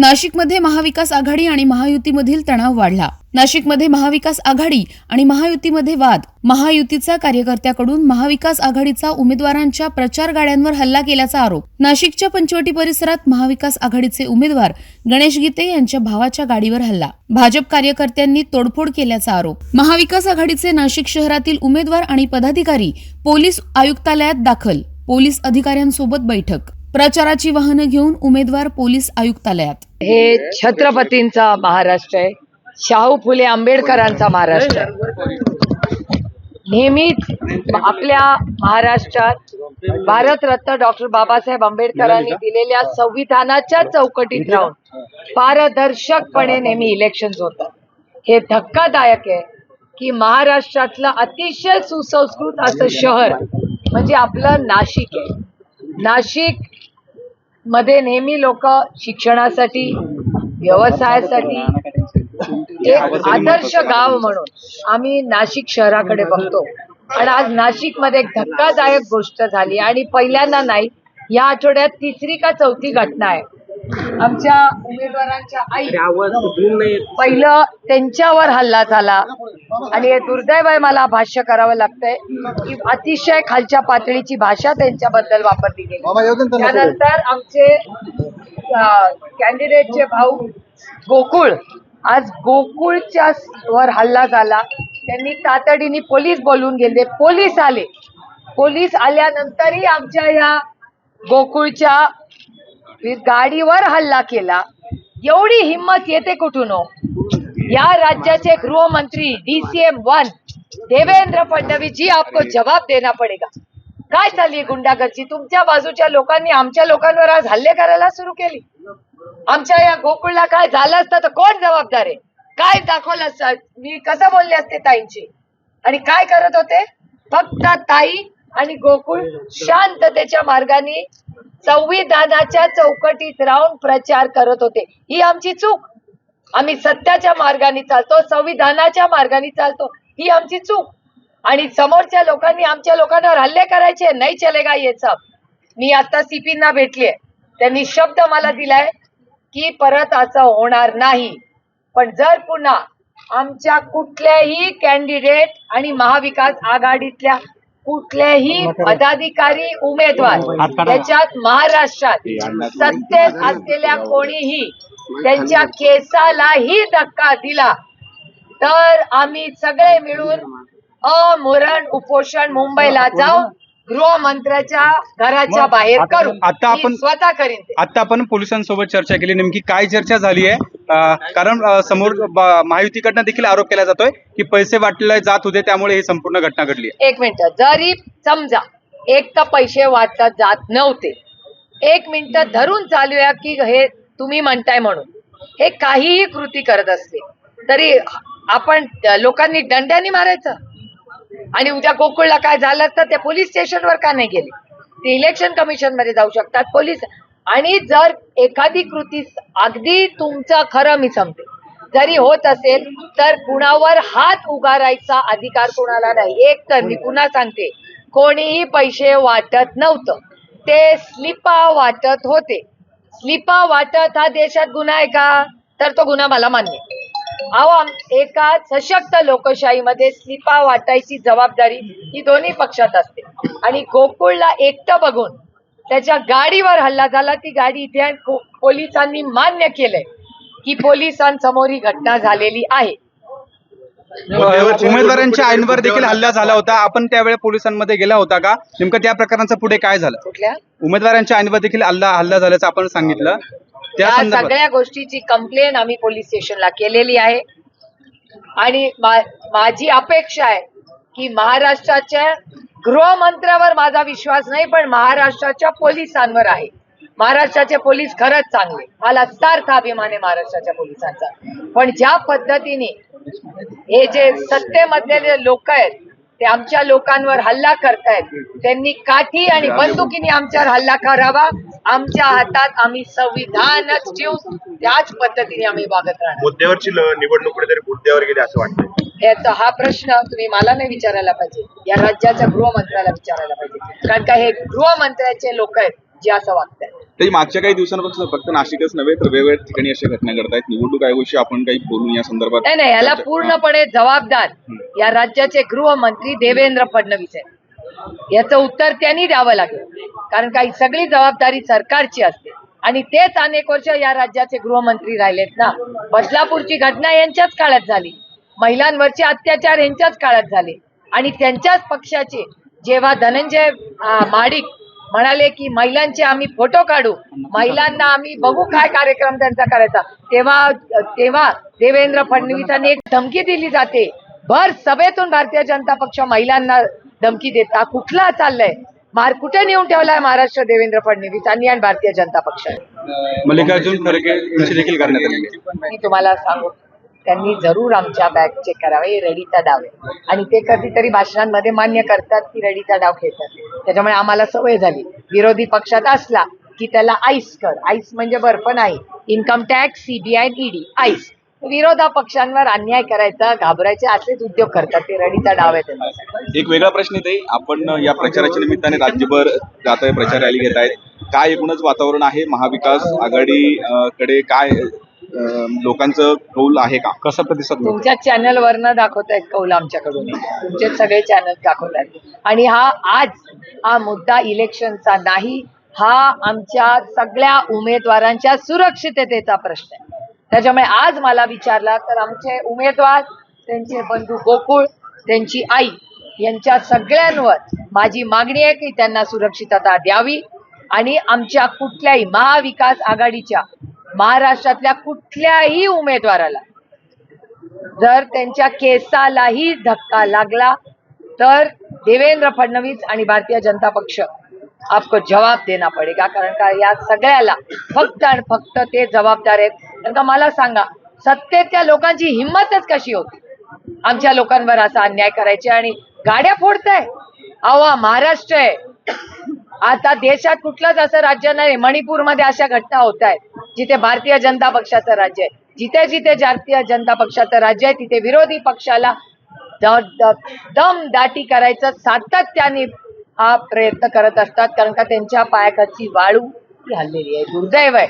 नाशिकमध्ये महाविकास आघाडी आणि महायुतीमधील तणाव वाढला. नाशिकमध्ये महाविकास आघाडी आणि महायुतीमध्ये वाद. महायुतीचा कार्यकर्त्याकडून महाविकास आघाडीचा उमेदवारांच्या प्रचार गाड्यांवर हल्ला केल्याचा आरोप. नाशिकच्या पंचवटी परिसरात महाविकास आघाडीचे उमेदवार गणेश गीते यांच्या भावाच्या गाडीवर हल्ला. भाजप कार्यकर्त्यांनी तोडफोड केल्याचा आरोप. महाविकास आघाडीचे नाशिक शहरातील उमेदवार आणि पदाधिकारी पोलीस आयुक्तालयात दाखल. पोलीस अधिकाऱ्यांसोबत बैठक. प्रचाराची वाहनं घेऊन उमेदवार पोलीस आयुक्तालयात. हे छत्रपतींचा महाराष्ट्र आहे. शाहू फुले आंबेडकरांचा महाराष्ट्र नेहमीच आपल्या महाराष्ट्रात भारतरत्न डॉक्टर बाबासाहेब आंबेडकरांनी दिलेल्या संविधानाच्या चौकटीत राहून पारदर्शकपणे नेहमी इलेक्शन होतात. हे धक्कादायक आहे की महाराष्ट्रातलं अतिशय सुसंस्कृत असं शहर म्हणजे आपलं नाशिक आहे. नाशिक मध्ये नेहमी लोक शिक्षणासाठी व्यवसायासाठी एक आदर्श गाव म्हणून आम्ही नाशिक शहराकडे बघतो. आणि आज नाशिकमध्ये एक धक्कादायक गोष्ट झाली आणि पहिल्यांदा नाही या आठवड्यात तिसरी का चौथी घटना आहे. आमच्या उमेदवारांच्या आई पहिलं त्यांच्यावर हल्ला झाला. आणि हे दुर्दैव आहे मला भाष्य करावं लागतंय की अतिशय खालच्या पातळीची भाषा त्यांच्याबद्दल वापरली गेली. त्यानंतर आमचे कॅन्डिडेटचे भाऊ गोकुळ आज गोकुळच्या वर हल्ला झाला. त्यांनी तातडीने पोलीस बोलवून गेले. पोलीस आले. पोलीस आल्यानंतरही आमच्या या गोकुळच्या गाडीवर हल्ला केला. एवढी हिंमत येते कुठून हो? या राज्याचे गृहमंत्री डीसीएम वन देवेंद्र फडणवीस जी आपको जवाब देना पडेगा. काय चालली गुंडागर्दी? तुमच्या बाजूच्या लोकांनी आमच्या लोकांवर आज हल्ले करायला सुरू केली. आमच्या या गोकुळला काय झालं असतं तर कोण जबाबदार आहे? काय दाखवलं असतं? मी कसं बोलले असते ताईंची? आणि काय करत होते? फक्त ताई आणि गोकुळ शांततेच्या मार्गाने संविधानाच्या चौकटीत राहून प्रचार करत होते. ही आमची चूक. आम्ही सत्याच्या मार्गाने चालतो संविधानाच्या मार्गाने चालतो. ही आमची चूक. आणि समोरच्या लोकांनी आमच्या लोकांवर हल्ले करायचे नाही चलेगा ये सब. मी आता सीपींना भेटलीये. त्यांनी शब्द मला दिलाय की परत असं होणार नाही. पण जर पुन्हा आमच्या कुठल्याही कॅन्डिडेट आणि महाविकास आघाडीतल्या कुठल्याही पदाधिकारी उमेदवार त्याच्यात महाराष्ट्रात सत्तेत असलेल्या कोणीही त्यांच्या केसालाही धक्का दिला तर आम्ही सगळे मिळून अमरण उपोषण मुंबईला जाऊन गृहमंत्र्याच्या घराच्या बाहेर करू आता मी आपण- स्वतः करीन ते. आता आपण पोलिसांसोबत चर्चा केली. नेमकी काय चर्चा झाली आहे? अं, कारण अं, समोर ब- महायुतीकडनं देखील आरोप केला जातोय की पैसे वाटले जात होते त्यामुळे ही संपूर्ण घटना घडली आहे. एक मिनिट. जरी समजा एक तर पैसे वाटत जात नव्हते. एक मिनिट धरून चालूया की हे तुम्ही म्हणताय म्हणून. हे काहीही कृती करत असले तरी आपण लोकांनी दंड्याने मारायचं? आणि उद्या गोकुळला काय झालं तर ते पोलीस स्टेशनवर का नाही गेले? ते इलेक्शन कमिशनमध्ये जाऊ शकतात. पोलीस आणि जर एखादी कृती अगदी तुमचं खरं मी समते जरी होत असेल तर कुणावर हात उगारायचा अधिकार कुणाला नाही. एक तर मी पुन्हा सांगते कोणीही पैसे वाटत नव्हतं. ते स्लिपा वाटत होते. स्लिपा वाटत हा देशात गुन्हा आहे का? तर तो गुन्हा मला मान्य अहो एका सशक्त लोकशाहीमध्ये स्लिपा वाटायची जबाबदारी ही दोन्ही पक्षात असते. आणि गोकुळला एकटं बघून त्याच्या गाडीवर हल्ला झाला. ती गाडी इथे पोलिसांनी मान्य केलंय की पोलिसांसमोर ही घटना झालेली आहे. उमेदवारांच्या आईंवर देखील हल्ला झाला होता. आपण त्यावेळी पोलिसांमध्ये गेला होता का? नेमकं त्या प्रकरणाचं पुढे काय झालं? कुठल्या? उमेदवारांच्या आईंवर देखील हल्ला हल्ला झाल्याचं आपण सांगितलं. त्या सगळ्या गोष्टीची कंप्लेन आम्ही पोलीस स्टेशनला केलेली आहे. आणि मा- माझी अपेक्षा आहे की महाराष्ट्राच्या गृहमंत्र्यावर माझा विश्वास नाही पण महाराष्ट्राच्या पोलिसांवर आहे. महाराष्ट्राचे पोलीस खरंच चांगले. मला सार्थ अभिमान आहे महाराष्ट्राच्या पोलिसांचा. पण ज्या पद्धतीने हे जे सत्तेमधले लोक आहेत ते आमच्या लोकांवर हल्ला करतायत. त्यांनी काठी आणि बंदुकीने आमच्यावर हल्ला करावा. आमच्या हातात आम्ही संविधानच ठेवू त्याच पद्धतीने आम्ही वागत राहणार. मुद्द्यावरची निवडणूक कुठेतरी मुद्द्यावर गेली असं वाटतंय. याचा हा प्रश्न तुम्ही मला नाही विचारायला पाहिजे. या राज्याच्या गृहमंत्र्याला विचारायला पाहिजे. कारण का हे गृहमंत्र्याचे लोक आहेत जे असं वागतात तरी मागच्या काही दिवसांपासून फक्त नाशिकच नव्हे तर वेगवेगळ्या ठिकाणी अशा घटना घडतायत. निवडणूक आयोगाशी आपण काही बोलून या संदर्भात नाही नाही याला पूर्णपणे जबाबदार या राज्याचे गृहमंत्री देवेंद्र फडणवीस आहेत. याचं उत्तर त्यांनी द्यावं लागेल. कारण काही सगळी जबाबदारी सरकारची असते. आणि तेच अनेक वर्ष या राज्याचे गृहमंत्री राहिलेत ना. बदलापूरची घटना यांच्याच काळात झाली. महिलांवरचे अत्याचार यांच्याच काळात झाले. आणि त्यांच्याच पक्षाचे जेव्हा धनंजय अं, महाडिक म्हणाले की महिलांचे आम्ही फोटो काढू. महिलांना आम्ही बघू काय कार्यक्रम त्यांचा करायचा. तेव्हा तेव्हा देवेंद्र फडणवीसांनी एक धमकी दिली जाते. भर सभेतून भारतीय जनता पक्ष महिलांना धमकी देता. कुठला चाललंय? मार कुठे नेऊन ठेवलाय महाराष्ट्र देवेंद्र फडणवीसांनी आणि भारतीय जनता पक्षाने मल्लिकार्जुन खरगे देखील मी तुम्हाला सांगू. त्यांनी जरूर आमच्या बॅग चेक करावे हे डाव. आहे आणि ते कधीतरी भाषणांमध्ये मान्य करतात की रडीचा डाव खेळतात. त्याच्यामुळे आम्हाला सवय झाली. विरोधी पक्षात असला की त्याला आईस कर. आईस म्हणजे बर्फ नाही. Income tax CBI ED. Ice. विरोधा पक्षांवर अन्याय करायचा घाबरायचे असेच उद्योग करतात. ते रडीचा डाव आहे त्यांना एक वेगळा प्रश्न येते आपण या प्रचाराच्या निमित्ताने राज्यभर जात आहे प्रचार रॅली घेत आहेत काय एकूणच वातावरण आहे? महाविकास आघाडी कडे काय लोकांचं कौल आहे का? कसा प्रतिसाद तुमच्या चॅनल वरनं दाखवतायत कौल आमच्याकडून. तुमचे सगळे चॅनल दाखवतायत. आणि हा आज हा मुद्दा इलेक्शनचा नाही हा आमच्या सगळ्या उमेदवारांच्या सुरक्षिततेचा प्रश्न आहे. त्याच्यामुळे आज मला विचारला तर आमचे उमेदवार त्यांचे बंधू गोकुळ त्यांची आई यांच्या सगळ्यांवर माझी मागणी आहे की त्यांना सुरक्षितता द्यावी. आणि आमच्या कुठल्याही महाविकास आघाडीच्या महाराष्ट्रातल्या कुठल्याही उमेदवाराला जर त्यांच्या केसालाही धक्का लागला तर देवेंद्र फडणवीस आणि भारतीय जनता पक्ष आपको जवाब देना पडेगा. कारण का या सगळ्याला फक्त आणि फक्त ते जबाबदार आहेत. कारण का मला सांगा सत्तेच्या लोकांची हिंमतच कशी होती? आमच्या लोकांवर असा अन्याय करायचे आणि गाड्या फोडताय. अहो महाराष्ट्र आहे. आता देशात कुठलंच असं राज्य नाही मणिपूरमध्ये अशा घटना होत आहेत जिथे भारतीय जनता पक्षाचं राज्य आहे. जिथे जिथे भारतीय जनता पक्षाचं राज्य आहे तिथे विरोधी पक्षाला द- द- दम दाटी करायचं सातत्याने हा प्रयत्न करत असतात कारण का त्यांच्या पायाखालची वाळू हल्लेली आहे. दुर्दैव आहे.